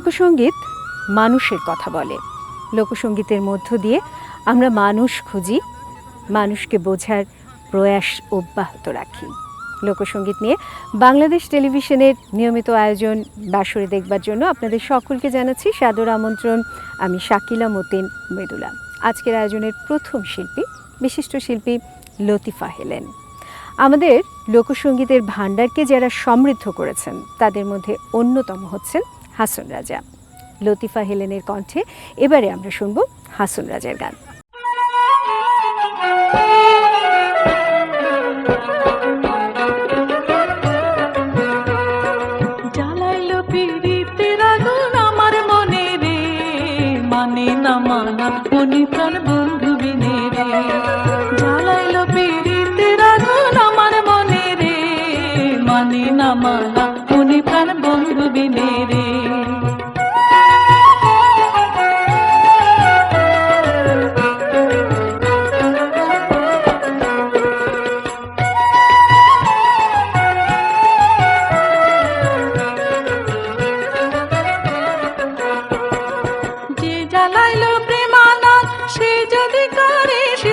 লোকসঙ্গীত মানুষের কথা বলে। লোকসঙ্গীতের মধ্য দিয়ে আমরা মানুষ খুঁজি, মানুষকে বোঝার প্রয়াস অব্যাহত রাখি। লোকসঙ্গীত নিয়ে বাংলাদেশ টেলিভিশনের নিয়মিত আয়োজন বাসরে দেখবার জন্য আপনাদের সকলকে জানাচ্ছি সাদর আমন্ত্রণ। আমি শাকিলা মতিন মৃদুলা। আজকের আয়োজনের প্রথম শিল্পী বিশিষ্ট শিল্পী লতিফা হেলেন। আমাদের লোকসঙ্গীতের ভাণ্ডারকে যারা সমৃদ্ধ করেছেন, তাদের মধ্যে অন্যতম হচ্ছেন হাসন রাজা। লতিফা হেলেনের কণ্ঠে এবারে আমরা শুনব হাসন রাজার গান।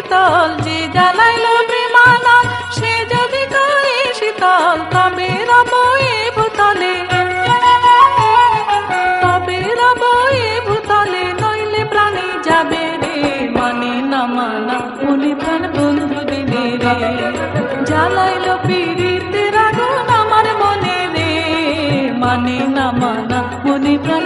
শীতল যে জ্বালাইলো প্রেমানন্দ সে যদি করে শীতল, তবে রবয়ে ভূতলে। তবে রবয়ে ভূতলে, নইলে প্রাণী যাবে রে মানে না মানা মনে প্রাণ বন্ধু দিলে রে। জ্বালাইলো পীড়িতের আগুন আমার মনে রে মানে না মানা মনে প্রাণ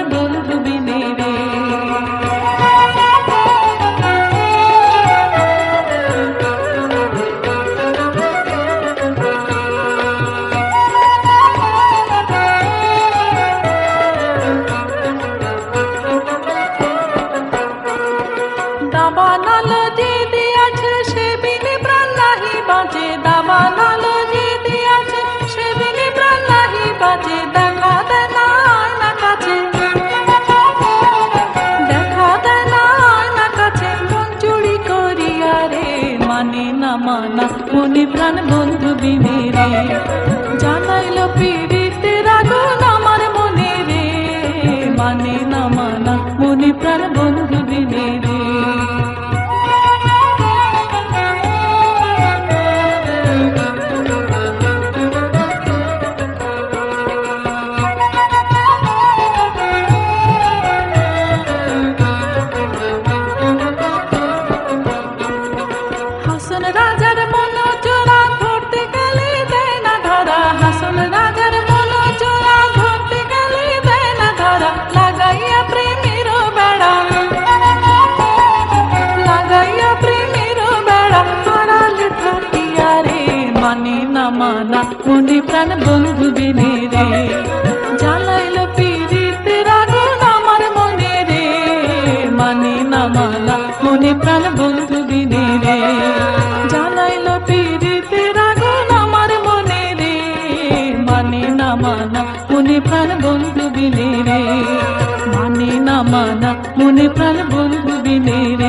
মনে প্রাণ বন্ধু বিনে রে। জ্বালাইল পীড়িতের আগুন আমার মনে রে। মানে না মানা মনে প্রাণ বন্ধু বিনে রে। জ্বালাইল পীড়িতের আগুন আমার মনে রে। মানে না মানা মনে প্রাণ বন্ধু বিনে রে। মানে না মানা মনে প্রাণ বন্ধু বিনে রে।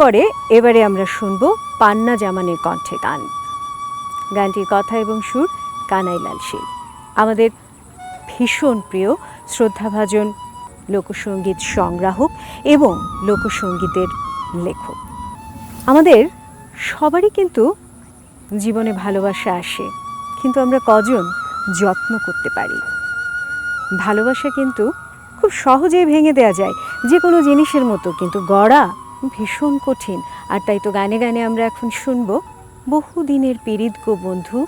পরে এবারে আমরা শুনব পান্না জামানের কণ্ঠে গান। গানটির কথা এবং সুর কানাইলাল শীল আমাদের ভীষণ প্রিয় শ্রদ্ধাভাজন লোকসঙ্গীত সংগ্রাহক এবং লোকসঙ্গীতের লেখক। আমাদের সবারই কিন্তু জীবনে ভালোবাসা আসে, কিন্তু আমরা কজন যত্ন করতে পারি? ভালোবাসা কিন্তু খুব সহজেই ভেঙে দেওয়া যায়, যে কোনো জিনিসের মতো, কিন্তু গড়া ভীষণ কঠিন। আর তাই তো গানে গানে আমরা এখন শুনব বহুদিনের পীড়িত গো বন্ধু,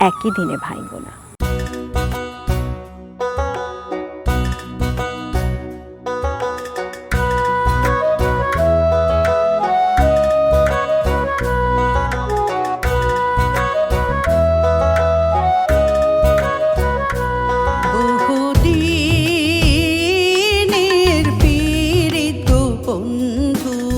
একই দিনে ভাঙব না। বন্ধু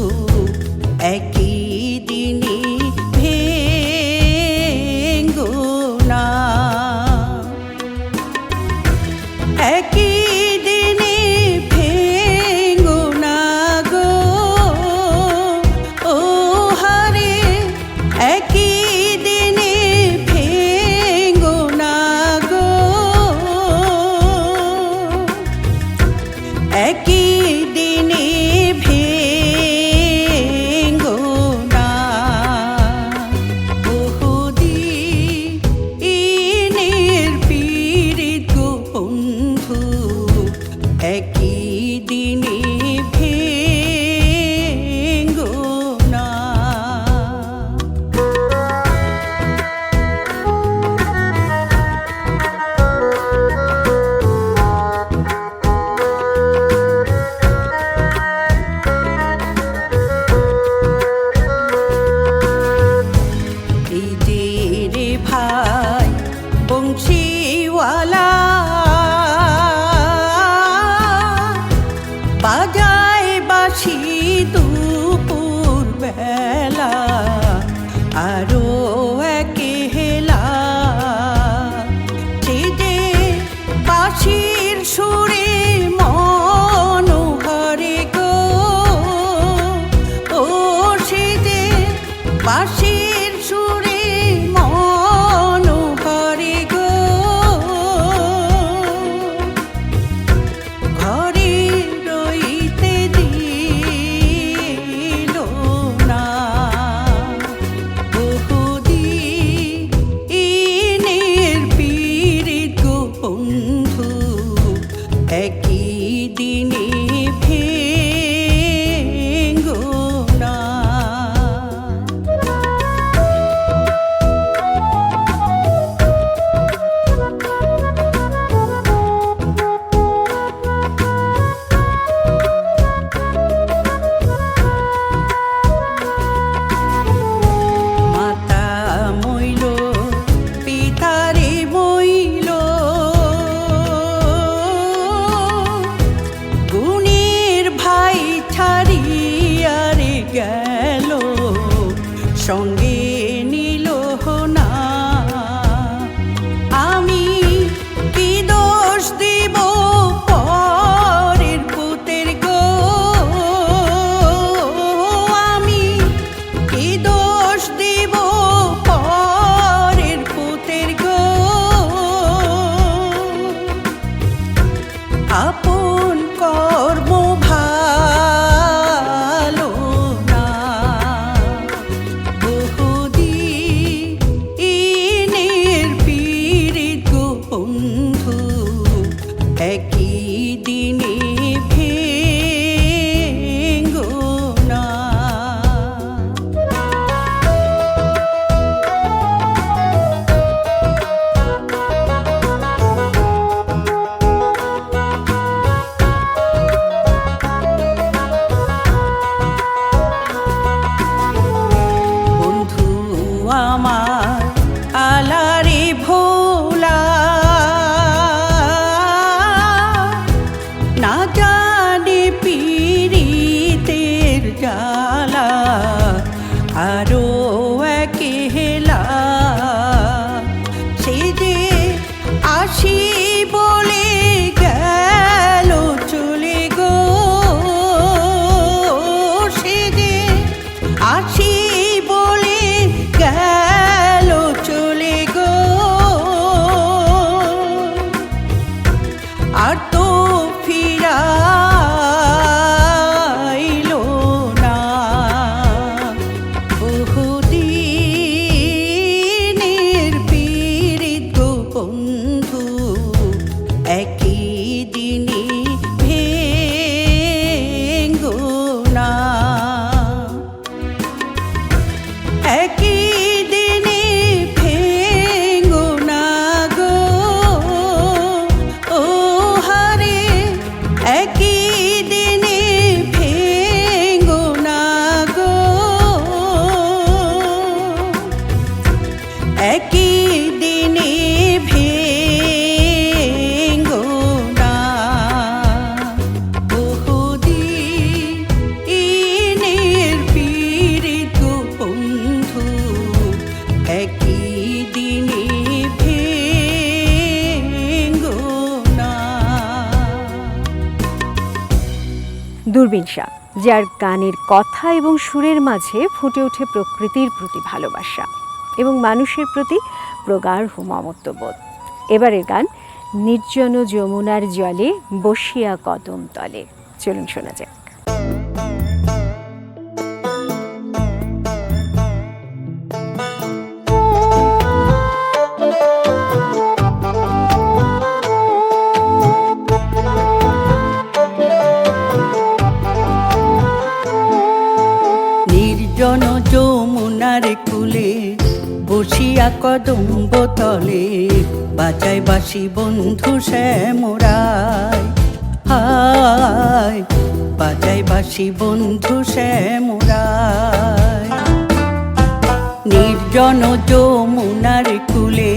দূরবীন শাহ যার গানের কথা এবং সুরের মাঝে ফুটে ওঠে প্রকৃতির প্রতি ভালোবাসা এবং মানুষের প্রতি প্রগাঢ় মমত্ববোধ এবারের গান, নির্জন যমুনার জলে বসিয়া কদম তলে। চলুন শোনা যাক। কদম্ব তলে বাসি বন্ধু শ্যামরায়। হায়, বাজায় বাসি বন্ধু শ্যামরায়। নির্জন যমুনার কুলে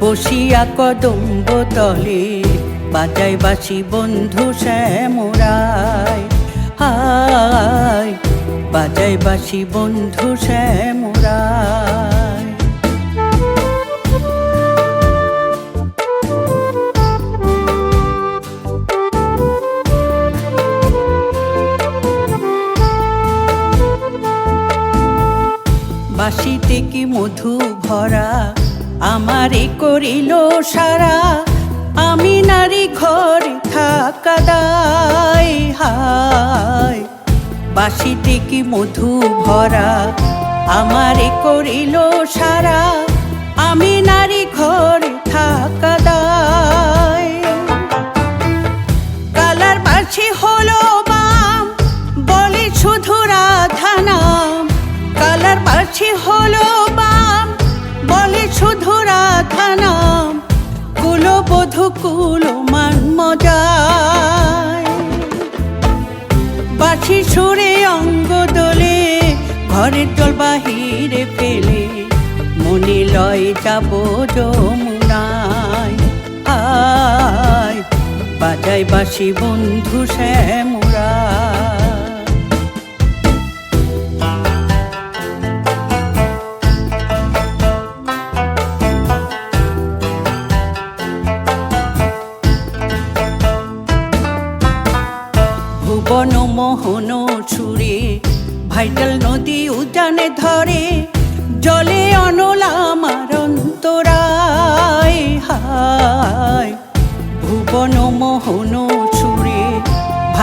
বসিয়া কদম্ব তলে বাসি বন্ধু শ্যামরায়। হায়, বাজায় বাসি বন্ধু শ্যামরায়। বাসিতে কি মধু ভরা? আমারে করিল সারা। আমি নারী ঘর থাকা দায়, হায়। বাসিতে কি মধু ভরা? আমারে করিল সারা। আমি নারী ঘর থাকা বাহিরে ফেলে। মনে লয় যাব যমুনায়। আয় বাজাই বাসি বন্ধু শ্যামরা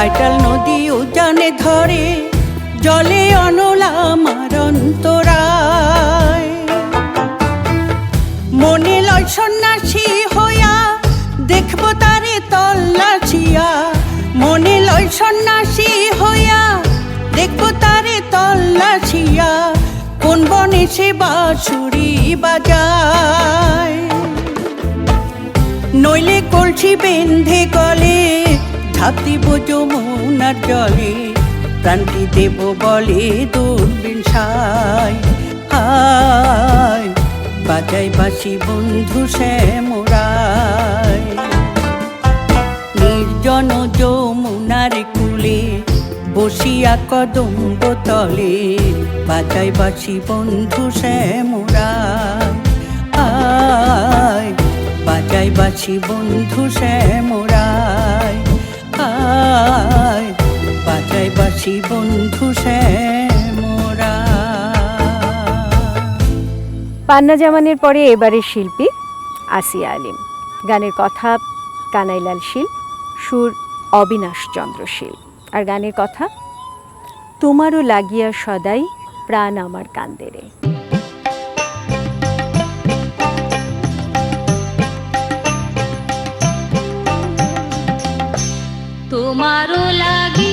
ভাইটাল নদী উজানে ধরে, জলে অনলা আমার অন্তরায়। মনে লয় সন্ন্যাসী হইয়া, দেখব তারে তল্লাচিয়া মনে লয় সন্ন্যাসী হইয়া, দেখব তারে তল্লাচিয়া কোন বনে সে বাঁশুরি বাজায়। নইলে কলসি বেন্ধে গলে দিব যমুনার জলে প্রান্তি দেব বলে দূরবীন সাই হায় বাজাই বাসি বন্ধু শ্যামরায় নির্জন যমুনার কুলে বসিয়া কদম্ব তলে বাজাই বাসি বন্ধু শ্যামরায় আয় বাজাই বাসি বন্ধু শ্যামরায় শ্যামরায় পান্না জামানের পরে এবারের শিল্পী আসিয়া আলিম। গানের কথা কানাইলাল শীল, সুর অবিনাশ চন্দ্র শীল। আর গানের কথা, তোমারও লাগিয়া সদাই প্রাণ আমার কান্দেরে। তোমারও লাগিয়া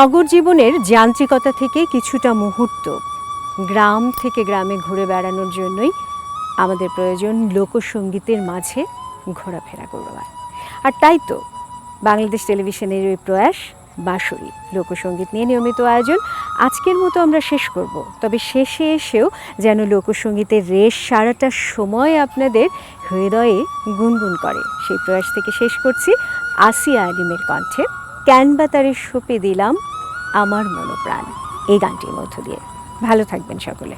নগর জীবনের যান্ত্রিকতা থেকে কিছুটা মুহূর্ত, গ্রাম থেকে গ্রামে ঘুরে বেড়ানোর জন্যই আমাদের প্রয়োজন লোকসঙ্গীতের মাঝে ঘোরাফেরা করবার। আর তাই তো, বাংলাদেশ টেলিভিশনের ওই প্রয়াস বাঁশুরি লোকসঙ্গীত নিয়ে নিয়মিত আয়োজন আজকের মতো আমরা শেষ করব। তবে শেষে এসেও যেন লোকসঙ্গীতের রেশ সারাটা সময় আপনাদের হৃদয়ে গুনগুন করে। সেই প্রয়াস থেকে শেষ করছি। আসিয়া আলিমের কণ্ঠে ক্যানবাতারে সুপে দিলাম আমার মনোপ্রাণ। এই গানটির মধ্য দিয়ে। ভালো থাকবেন সকলে।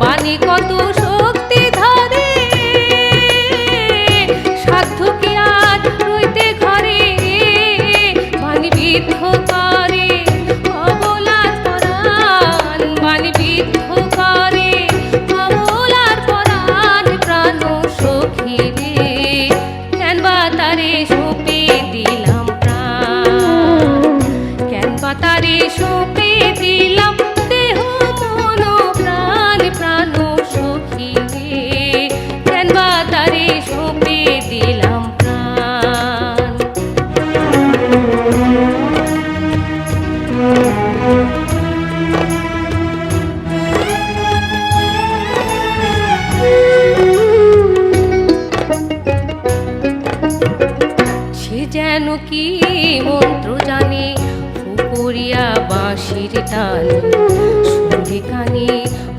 বাণী কত যেন কি মন্ত্র জানে? ফুকরিয়া বাঁশির টান শুনে কানে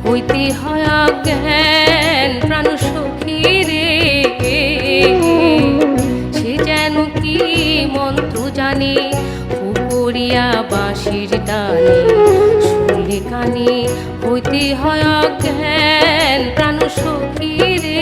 হইতে হয় জ্ঞান প্রাণ সখী রে সে যেন কি মন্ত্র জানে? ফুকরিয়া বাঁশির টানে শুনে কানে হইতে হয় জ্ঞান প্রাণ সখী রে